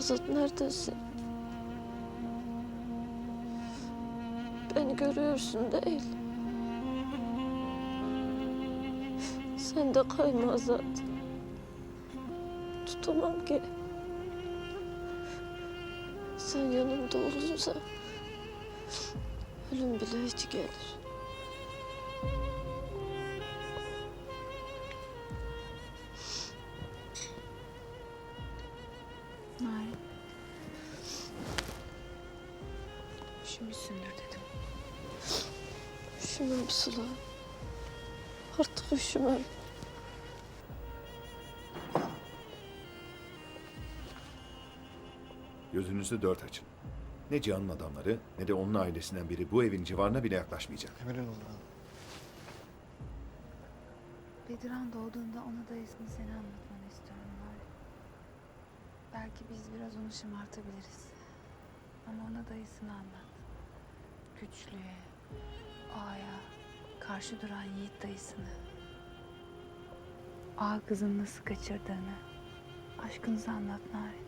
Azat neredesin? Beni görüyorsun değil. Sen de kayma Azat. Tutamam ki. Sen yanımda olunca ölüm bile hiç gelir. Üşümem Sıla. Artık üşümem. Gözünüzü dört açın. Ne Cihan'ın adamları ne de onun ailesinden biri bu evin civarına bile yaklaşmayacak. Emrin olur. Bediran doğduğunda ona dayısını seni anlatmanı istiyorum Narin. Belki biz biraz onu şımartabiliriz. Ama ona dayısını anlat. Güçlüye, ağaya, karşı duran yiğit dayısını. Ağa kızını nasıl kaçırdığını, aşkınızı anlat Narin.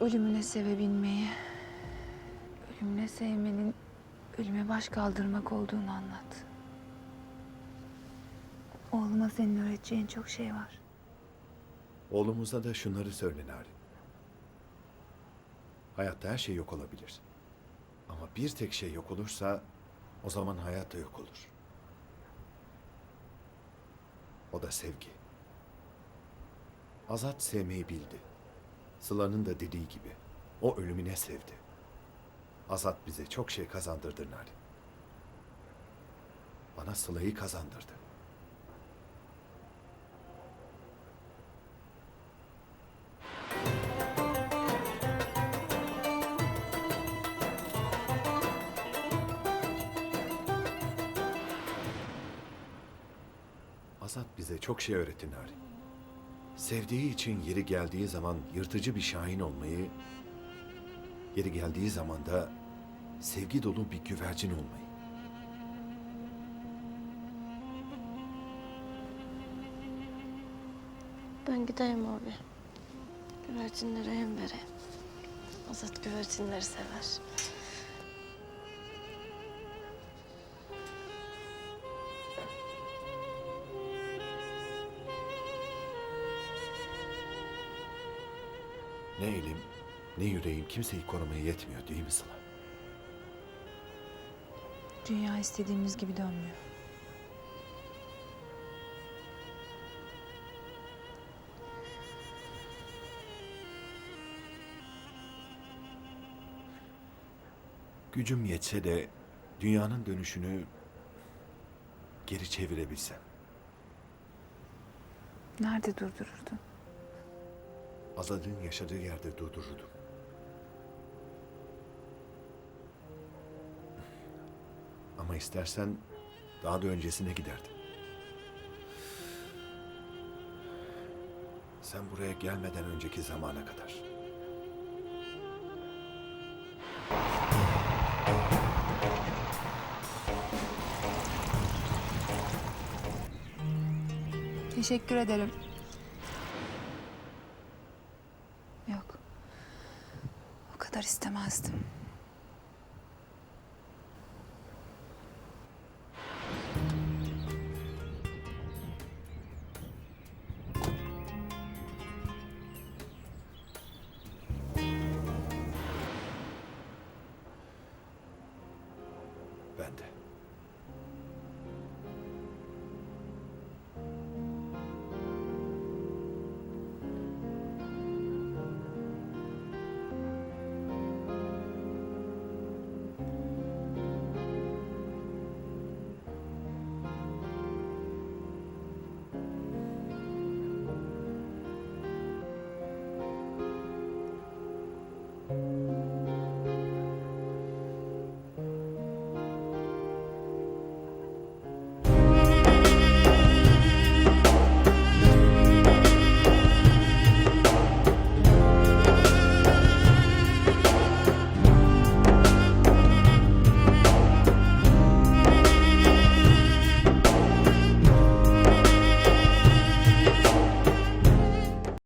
Ölümüne sevebilmeyi, ölümüne sevmenin ölüme baş kaldırmak olduğunu anlat. Oğluma senin öğreteceğin çok şey var. Oğlumuza da şunları söyle Narin. Hayatta her şey yok olabilir. Ama bir tek şey yok olursa o zaman hayat da yok olur. O da sevgi. Azat sevmeyi bildi. Sıla'nın da dediği gibi o ölümüne sevdi. Azat bize çok şey kazandırdı Narin. Bana Sıla'yı kazandırdı. Azat bize çok şey öğretti Narin. Sevdiği için yeri geldiği zaman yırtıcı bir şahin olmayı, yeri geldiği zaman da sevgi dolu bir güvercin olmayı. Ben gideyim abi. Güvercinlere yem vereyim. Azat güvercinleri sever. Ne elim, ne yüreğim kimseyi korumaya yetmiyor değil mi Sıla? Dünya istediğimiz gibi dönmüyor. Gücüm yetse de dünyanın dönüşünü geri çevirebilsem. Nerede durdururdun? Azad'ın yaşadığı yerde durdururdum. Ama istersen daha da öncesine giderdim. Sen buraya gelmeden önceki zamana kadar. Teşekkür ederim. kadar istemezdim. Ben de.